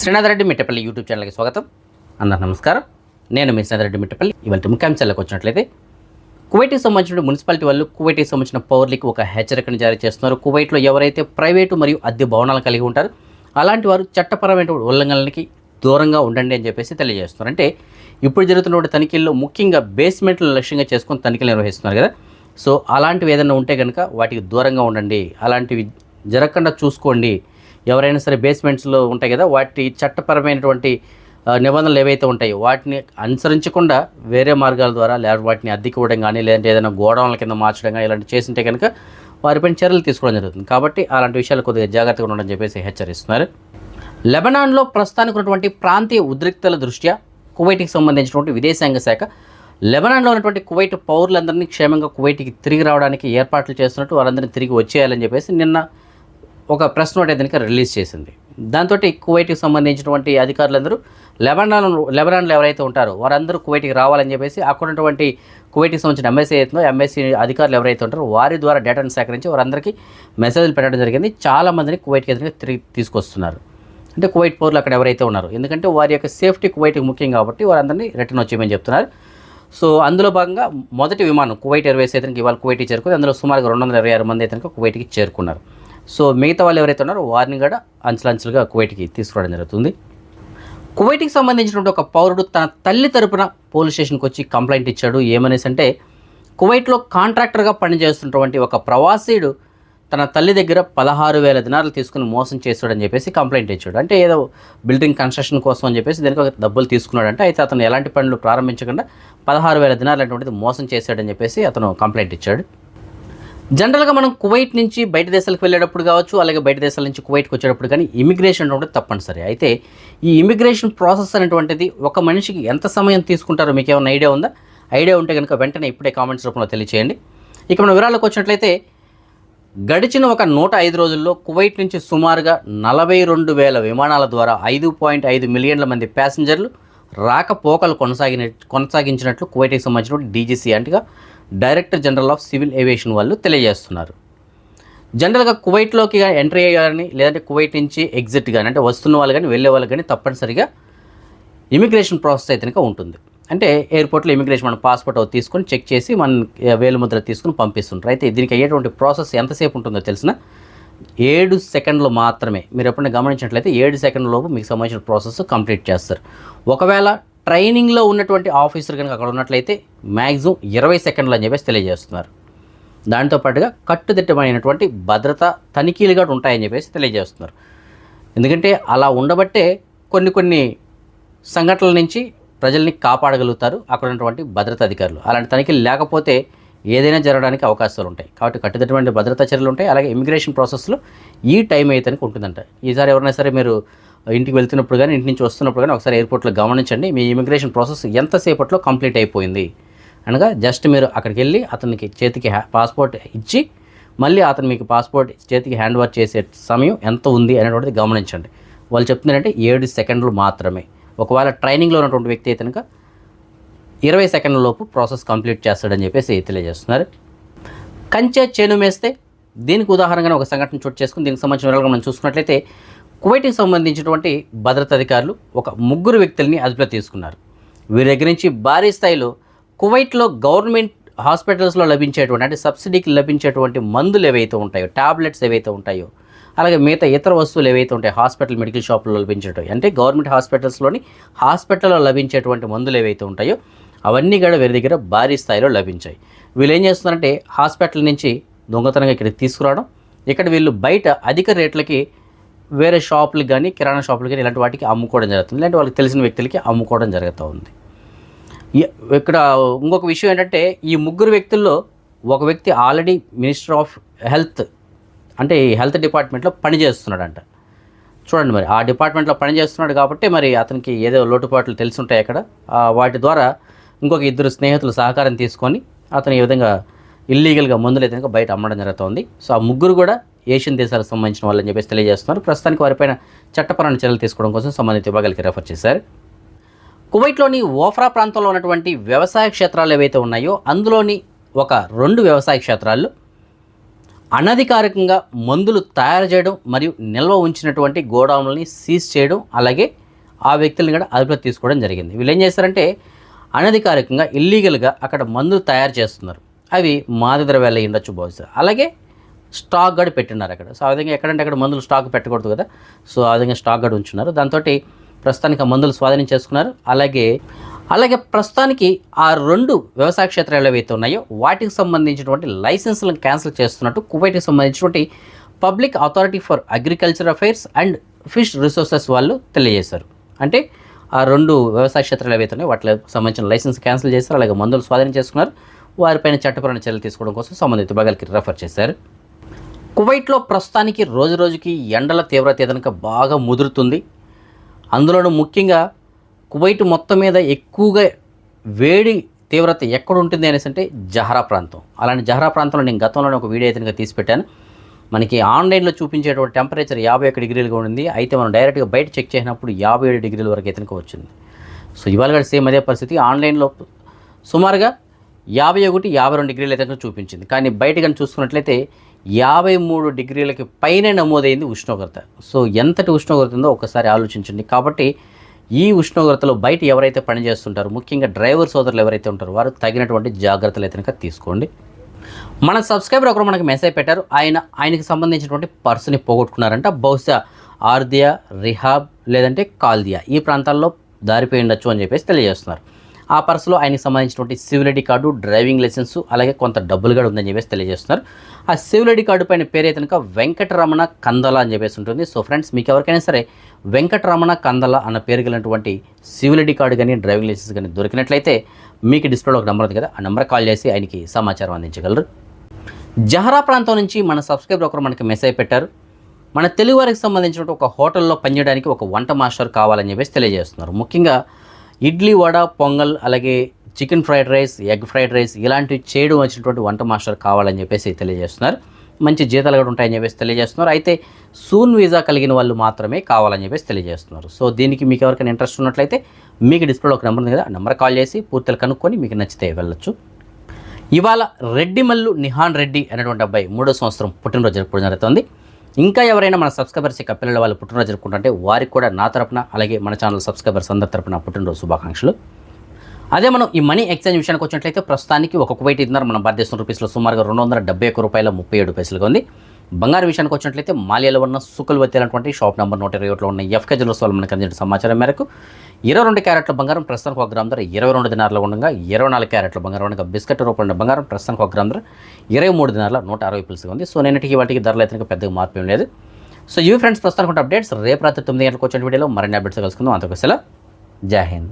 Srinath Reddy Mittapalli YouTube ఛానల్కి స్వాగతం. అందరు నమస్కారం. నేను మీ శ్రీనాథ్ రెడ్డి మిట్టపల్లి. ఇవాళ ముఖ్యాంశాలకు వచ్చినట్లయితే కువైట్కి సంబంధించిన మున్సిపాలిటీ వాళ్ళు కువైట్కి సంబంధించిన పౌరులకి ఒక హెచ్చరికను జారీ చేస్తున్నారు. కువైట్లో ఎవరైతే ప్రైవేటు మరియు అద్దె భవనాలు కలిగి ఉంటారో అలాంటి వారు చట్టపరమైన ఉల్లంఘనలకి దూరంగా ఉండండి అని చెప్పేసి తెలియజేస్తున్నారు. అంటే ఇప్పుడు జరుగుతున్న తనిఖీల్లో ముఖ్యంగా బేస్మెంట్లను లక్ష్యంగా చేసుకొని తనిఖీలు నిర్వహిస్తున్నారు కదా. సో అలాంటివి ఏదైనా ఉంటే కనుక వాటికి దూరంగా ఉండండి. అలాంటివి జరగకుండా చూసుకోండి. ఎవరైనా సరే బేస్మెంట్స్లో ఉంటాయి కదా వాటి చట్టపరమైనటువంటి నిబంధనలు ఏవైతే ఉంటాయో వాటిని అనుసరించకుండా వేరే మార్గాల ద్వారా లేదా వాటిని అద్దెకి కానీ లేదంటే ఏదైనా గోడౌన్ల కింద మార్చడం కానీ ఇలాంటి చేసింటే కనుక వారిపైన చర్యలు తీసుకోవడం జరుగుతుంది. కాబట్టి అలాంటి విషయాలు కొద్దిగా జాగ్రత్తగా ఉండడం చెప్పేసి హెచ్చరిస్తున్నారు. లెబనాన్లో ప్రస్తుతానికి ఉన్నటువంటి ప్రాంతీయ ఉద్రిక్తల దృష్ట్యా కువైట్కి సంబంధించినటువంటి విదేశాంగ శాఖ లెబనాన్లో ఉన్నటువంటి కువైట్ పౌరులందరినీ క్షేమంగా కువైట్కి తిరిగి రావడానికి ఏర్పాట్లు చేస్తున్నట్టు వారందరినీ తిరిగి వచ్చేయాలని చెప్పేసి నిన్న ఒక ప్రెస్ నోట్ అయితే రిలీజ్ చేసింది. దాంతో కువైట్కి సంబంధించినటువంటి అధికారులందరూ లెబనాన్ లెబనాన్లో ఎవరైతే ఉంటారో వారందరూ కువైట్కి రావాలని చెప్పేసి అక్కడ ఉన్నటువంటి కువైట్కి సంబంధించిన ఎంఎస్సీ అవుతుందో ఎంఎస్సీ అధికారులు ఎవరైతే ఉంటారో వారి ద్వారా డేటాను సేకరించి వారందరికీ మెసేజ్లు పెట్టడం జరిగింది. చాలా మందిని కువైట్కి ఎదురుగా తిరిగి తీసుకొస్తున్నారు. అంటే కువైట్ పౌరులు అక్కడ ఎవరైతే ఉన్నారో. ఎందుకంటే వారి యొక్క సేఫ్టీ కువైట్కి ముఖ్యం కాబట్టి వారందరినీ రిటర్న్ వచ్చేయమని చెప్తున్నారు. సో అందులో భాగంగా మొదటి విమానం కువైట్ ఎయిర్వేస్ అయితే ఇవాళ కువైట్కి చేరుకుంది. అందులో సుమారుగా రెండు వందల ఇరవై ఆరు మంది అయితే కువైట్కి చేరుకున్నారు. సో మిగతా వాళ్ళు ఎవరైతే ఉన్నారో వారిని కూడా అంచెలంచెలుగా కువైట్కి తీసుకురావడం జరుగుతుంది. కువైట్కి సంబంధించినటువంటి ఒక పౌరుడు తన తల్లి తరపున పోలీస్ స్టేషన్కి వచ్చి కంప్లైంట్ ఇచ్చాడు. ఏమనేసి అంటే కువైట్లో కాంట్రాక్టర్గా పనిచేస్తున్నటువంటి ఒక ప్రవాసీడు తన తల్లి దగ్గర పదహారు వేల దినాలు తీసుకుని మోసం చేస్తాడని చెప్పేసి కంప్లైంట్ ఇచ్చాడు. అంటే ఏదో బిల్డింగ్ కన్స్ట్రక్షన్ కోసం అని చెప్పేసి దీనికి ఒక డబ్బులు తీసుకున్నాడంటే. అయితే అతను ఎలాంటి పనులు ప్రారంభించకుండా పదహారు వేల దినాలు అటువంటిది మోసం చేశాడని చెప్పేసి అతను కంప్లైంట్ ఇచ్చాడు. జనరల్గా మనం కువైట్ నుంచి బయట దేశాలకు వెళ్ళేటప్పుడు కావచ్చు అలాగే బయట దేశాల నుంచి కువైట్కి వచ్చేటప్పుడు కానీ ఇమిగ్రేషన్ అనేది తప్పనిసరి. అయితే ఈ ఇమిగ్రేషన్ ప్రాసెస్ అనేటువంటిది ఒక మనిషికి ఎంత సమయం తీసుకుంటారో మీకు ఏమైనా ఐడియా ఉందా? ఐడియా ఉంటే కనుక వెంటనే ఇప్పుడే కామెంట్స్ రూపంలో తెలియచేయండి. ఇక మన వివరాలకు వచ్చినట్లయితే గడిచిన ఒక నూట ఐదు రోజుల్లో కువైట్ నుంచి సుమారుగా నలభై రెండు వేల విమానాల ద్వారా ఐదు పాయింట్ ఐదు మిలియన్ల మంది ప్యాసింజర్లు రాకపోకలు కొనసాగిన కొనసాగించినట్లు కువైట్కి సంబంధించిన డీజీసీ అంటగా director general of civil aviation వాళ్ళు తెలియజేస్తున్నారు. జనరల్గా కువైట్లోకి ఎంట్రీ కానీ లేదంటే కువైట్ నుంచి ఎగ్జిట్ కానీ అంటే వస్తున్న వాళ్ళు కానీ వెళ్ళే వాళ్ళు కానీ తప్పనిసరిగా ఇమిగ్రేషన్ ప్రాసెస్ అయితే కనుక ఉంటుంది. అంటే ఎయిర్పోర్ట్లో ఇమిగ్రేషన్ మన పాస్పోర్ట్ తీసుకొని చెక్ చేసి మన వేలుముద్ర తీసుకుని పంపిస్తుంటారు. అయితే దీనికి అయ్యేటువంటి ప్రాసెస్ ఎంతసేపు ఉంటుందో తెలిసిన ఏడు సెకండ్లు మాత్రమే. మీరు ఎప్పుడైనా గమనించినట్లయితే ఏడు సెకండ్ల లోపు మీకు సంబంధించిన ప్రాసెస్ కంప్లీట్ చేస్తారు. ఒకవేళ ట్రైనింగ్లో ఉన్నటువంటి ఆఫీసర్ కనుక అక్కడ ఉన్నట్లయితే మ్యాక్సిమం ఇరవై సెకండ్లు అని చెప్పేసి తెలియజేస్తున్నారు. దాంతో పాటుగా కట్టుదిట్టమైనటువంటి భద్రత తనిఖీలు కూడా ఉంటాయని చెప్పేసి తెలియజేస్తున్నారు. ఎందుకంటే అలా ఉండబట్టే కొన్ని కొన్ని సంఘటనల నుంచి ప్రజల్ని కాపాడగలుగుతారు అక్కడ ఉన్నటువంటి భద్రతా అధికారులు. అలాంటి తనిఖీలు లేకపోతే ఏదైనా జరగడానికి అవకాశాలు ఉంటాయి. కాబట్టి కట్టుదిట్టమైన భద్రతా చర్యలు ఉంటాయి. అలాగే ఇమిగ్రేషన్ ప్రాసెస్లో ఈ టైం అయితే ఉంటుందంట. ఈసారి ఎవరైనా సరే మీరు ఇంటికి వెళ్తున్నప్పుడు కానీ ఇంటి నుంచి వస్తున్నప్పుడు కానీ ఒకసారి ఎయిర్పోర్ట్లో గమనించండి. మీ ఇమిగ్రేషన్ ప్రాసెస్ ఎంతసేపట్లో కంప్లీట్ అయిపోయింది. అనగా జస్ట్ మీరు అక్కడికి వెళ్ళి అతనికి చేతికి హ్యా పాస్పోర్ట్ ఇచ్చి మళ్ళీ అతను మీకు పాస్పోర్ట్ చేతికి హ్యాండ్ ఓవర్ చేసే సమయం ఎంత ఉంది అనేటువంటిది గమనించండి. వాళ్ళు చెప్తున్నారంటే ఏడు సెకండ్లు మాత్రమే. ఒకవేళ ట్రైనింగ్లో ఉన్నటువంటి వ్యక్తి అయితే కనుక ఇరవై సెకండ్ల లోపు ప్రాసెస్ కంప్లీట్ చేస్తాడని చెప్పేసి తెలియజేస్తున్నారు. కంచె చేను మేస్తే దీనికి ఉదాహరణగా ఒక సంఘటన చోటు చేసుకుని దీనికి సంబంధించిన వివరాలు మనం చూసుకున్నట్లయితే కువైట్కి సంబంధించినటువంటి భద్రతా అధికారులు ఒక ముగ్గురు వ్యక్తుల్ని అదుపులో తీసుకున్నారు. వీరి దగ్గర నుంచి భారీ స్థాయిలో కువైట్లో గవర్నమెంట్ హాస్పిటల్స్లో లభించేటువంటి అంటే సబ్సిడీకి లభించేటువంటి మందులు ఏవైతే ఉంటాయో టాబ్లెట్స్ ఏవైతే ఉంటాయో అలాగే మిగతా ఇతర వస్తువులు ఏవైతే ఉంటాయో హాస్పిటల్ మెడికల్ షాపుల్లో లభించేటవి అంటే గవర్నమెంట్ హాస్పిటల్స్లోని హాస్పిటల్లో లభించేటువంటి మందులు ఏవైతే ఉంటాయో అవన్నీ కూడా వీరి దగ్గర భారీ స్థాయిలో లభించాయి. వీళ్ళు ఏం చేస్తున్నారంటే హాస్పిటల్ నుంచి దొంగతనంగా ఇక్కడికి తీసుకురావడం ఇక్కడ వీళ్ళు బయట అధిక రేట్లకి వేరే షాపులకు కానీ కిరాణా షాపులు కానీ ఇలాంటి వాటికి అమ్ముకోవడం జరుగుతుంది. ఇలాంటి వాళ్ళకి తెలిసిన వ్యక్తులకి అమ్ముకోవడం జరుగుతూ ఉంది. ఇక్కడ ఇంకొక విషయం ఏంటంటే ఈ ముగ్గురు వ్యక్తుల్లో ఒక వ్యక్తి ఆల్రెడీ మినిస్టర్ ఆఫ్ హెల్త్ అంటే ఈ హెల్త్ డిపార్ట్మెంట్లో పనిచేస్తున్నాడంట. చూడండి మరి ఆ డిపార్ట్మెంట్లో పనిచేస్తున్నాడు కాబట్టి మరి అతనికి ఏదో లోటుపాట్లు తెలిసి ఉంటాయి అక్కడ వాటి ద్వారా ఇంకొక ఇద్దరు స్నేహితులు సహకారం తీసుకొని అతను ఈ విధంగా ఇల్లీగల్గా మందులు అయితే బయట అమ్మడం జరుగుతుంది సో ఆ ముగ్గురు కూడా ఏషియన్ దేశాలకు సంబంధించిన వాళ్ళని చెప్పేసి తెలియజేస్తున్నారు. ప్రస్తుతానికి వారిపైన చట్టపరమైన చర్యలు తీసుకోవడం కోసం సంబంధిత విభాగాలకి రెఫర్ చేశారు. కువైట్లోని ఓఫ్రా ప్రాంతంలో ఉన్నటువంటి వ్యవసాయ క్షేత్రాలు ఏవైతే ఉన్నాయో అందులోని ఒక రెండు వ్యవసాయ క్షేత్రాల్లో అనధికారికంగా మందులు తయారు చేయడం మరియు నిల్వ ఉంచినటువంటి గోడౌన్లని సీజ్ చేయడం అలాగే ఆ వ్యక్తులను కూడా అదుపులో తీసుకోవడం జరిగింది. వీళ్ళు ఏం చేస్తారంటే అనధికారికంగా ఇల్లీగల్గా అక్కడ మందులు తయారు చేస్తున్నారు. అవి మాది ద్రవ్యాలు ఉండొచ్చు బహుశా. అలాగే స్టాక్ గడి పెట్టినారు అక్కడ. సో ఆ విధంగా ఎక్కడంటే అక్కడ మందులు స్టాక్ పెట్టకూడదు కదా. సో ఆ విధంగా స్టాక్ గడి ఉంచున్నారు. దాంతో ప్రస్తుతానికి ఆ మందులు స్వాధీనం చేసుకున్నారు. అలాగే అలాగే ప్రస్తుతానికి ఆ రెండు వ్యవసాయ క్షేత్రాలు ఏవైతే ఉన్నాయో వాటికి సంబంధించినటువంటి లైసెన్స్లను క్యాన్సిల్ చేస్తున్నట్టు కువైట్కి సంబంధించినటువంటి public authority for agriculture affairs and fish resources వాళ్ళు తెలియజేశారు. అంటే ఆ రెండు వ్యవసాయ క్షేత్రాలు ఏవైతే ఉన్నాయో వాటికి సంబంధించిన లైసెన్స్ క్యాన్సిల్ చేశారు. అలాగే మందులు స్వాధీనం చేసుకున్నారు. వారిపైన చట్టపరమైన చర్యలు తీసుకోవడం కోసం సంబంధిత విభాగాలకి రెఫర్ చేశారు. కువైట్లో ప్రస్తుతానికి రోజు రోజుకి ఎండల తీవ్రత ఏదనక బాగా ముదురుతుంది. అందులోనూ ముఖ్యంగా కువైట్ మొత్తం మీద ఎక్కువగా వేడి తీవ్రత ఎక్కడ ఉంటుంది అనేసి అంటే జహరా ప్రాంతం. అలాంటి జహరా ప్రాంతంలో నేను గతంలోనే ఒక వీడియో అయితే తీసిపెట్టాను తీసి పెట్టాను. మనకి ఆన్లైన్లో చూపించేటువంటి టెంపరేచర్ యాభై ఒక డిగ్రీలుగా ఉంది అయితే మనం డైరెక్ట్గా బయట చెక్ చేసినప్పుడు యాభై ఏడు డిగ్రీల వరకు అయితే వచ్చింది. సో ఇవాళ కూడా సేమ్ అదే పరిస్థితి. ఆన్లైన్లో సుమారుగా యాభై ఒకటి యాభై రెండు డిగ్రీలు అయితే చూపించింది. కానీ బయట కానీ చూసుకున్నట్లయితే యాభై మూడు డిగ్రీలకి పైనే నమోదైంది ఉష్ణోగ్రత. సో ఎంతటి ఉష్ణోగ్రత ఉందో ఒకసారి ఆలోచించండి. కాబట్టి ఈ ఉష్ణోగ్రతలో బయట ఎవరైతే పనిచేస్తుంటారో ముఖ్యంగా డ్రైవర్ సోదరులు ఎవరైతే ఉంటారో వారు తగినటువంటి జాగ్రత్తలు అయితే కనుక తీసుకోండి. మన సబ్స్క్రైబర్ ఒకరు మనకి మెసేజ్ పెట్టారు. ఆయన ఆయనకి సంబంధించినటువంటి పర్సుని పోగొట్టుకున్నారంట. బహుశా ఆర్దియా రిహాబ్ లేదంటే కాల్దియా. ఈ ప్రాంతాల్లో దారిపోయి ఉండొచ్చు అని చెప్పేసి తెలియజేస్తున్నారు. ఆ పర్సులో ఆయనకి సంబంధించినటువంటి civil ID card driving licence అలాగే కొంత డబ్బులు కూడా ఉందని చెప్పేసి తెలియజేస్తున్నారు. ఆ సివిల్ ఐడి కార్డు పైన పేరు అయితే కనుక వెంకటరమణ కందల అని చెప్పేసి ఉంటుంది. సో ఫ్రెండ్స్ మీకు ఎవరికైనా సరే వెంకటరమణ కందల అన్న పేరు కలిగినటువంటి సివిల్ ఐడి కార్డు కానీ డ్రైవింగ్ లైసెన్స్ కానీ దొరికినట్లయితే మీకు డిస్ప్లేలో ఒక నెంబర్ ఉంది కదా ఆ నెంబర్ కాల్ చేసి ఆయనకి సమాచారం అందించగలరు. జహరా ప్రాంతం నుంచి మన సబ్స్క్రైబర్ ఒకరు మనకి మెసేజ్ పెట్టారు. మన తెలుగు వారికి సంబంధించిన ఒక హోటల్లో పనిచేయడానికి ఒక వంట మాస్టర్ కావాలని చెప్పేసి తెలియజేస్తున్నారు. ముఖ్యంగా ఇడ్లీ వడ పొంగల్ అలాగే chicken fried rice egg fried rice ఇలాంటివి చేయడం వచ్చినటువంటి వంట మాస్టర్ కావాలని చెప్పేసి తెలియజేస్తున్నారు. మంచి జీతాలు కూడా ఉంటాయని చెప్పేసి తెలియజేస్తున్నారు. అయితే సూన్ వీసా కలిగిన వాళ్ళు మాత్రమే కావాలని చెప్పేసి తెలియజేస్తున్నారు. సో దీనికి మీకు ఎవరికైనా ఇంట్రెస్ట్ ఉన్నట్లయితే మీకు డిస్ప్లేలో ఒక నెంబర్ ఉంది కదా నెంబర్ కాల్ చేసి పూర్తిగా కనుక్కొని మీకు నచ్చితే వెళ్ళొచ్చు. ఇవాళ రెడ్డిమల్లు నిహాన్ రెడ్డి అనేటువంటి అబ్బాయి మూడో సంవత్సరం పుట్టినరోజు జరుపుకోవడం జరుగుతుంది. ఇంకా ఎవరైనా మన సబ్స్క్రైబర్స్ యొక్క పిల్లల వాళ్ళు పుట్టినరోజు జరుపుకుంటుంటే వారికి కూడా నా తరపున అలాగే మన ఛానల్ సబ్స్క్రైబర్స్ అందరి తరపున పుట్టినరోజు శుభాకాంక్షలు. అదే మనం ఈ మనీ ఎక్స్చేంజ్ విషయానికి వచ్చినట్లయితే ప్రస్తుతానికి ఒక కువైట్ ఇద్దరు మన భారతదేశం రూపీస్లో సుమారుగా రెండు వందల డెబ్బై ఒక్క రూపాయల ముప్పై ఏడు పైసలుగా ఉంది. బంగారు విషయానికి వచ్చినట్లయితే మాల్యాలో ఉన్న సుకుల్వతి అనేటువంటి షాప్ నెంబర్ నూట ఇరవై ఒకటిలో ఉన్న ఎఫ్కే జ్యువెల్స్ వాళ్ళు మనకు అందించిన సమాచారం మేరకు ఇరవై రెండు క్యారెట్ల బంగారం ప్రస్తుతానికి ఒక గ్రామ్ ధర ఇరవై రెండు దినార్లు ఉండగా ఇరవై నాలుగు క్యారెట్ల బంగారం ఉండగా బిస్కెట్ రూపంలో బంగారం ప్రస్తుతానికి ఒక గ్రామ్ ధర ఇరవై మూడు దినాల నూట అరవై పిలుసుగా ఉంది. సో నేనటికి వాటికి ధరలు అయితే పెద్దగా మార్పు ఏం లేదు. సో ఇవి ఫ్రెండ్స్ ప్రస్తుతానికి అప్డేట్స్. రేపు రాత్రి తొమ్మిది గంటలకు వచ్చిన వీడియోలో మరిన్ని అప్డేట్స్ కలుసుకుందాం. అంతకు సెలవు. జై హింద్.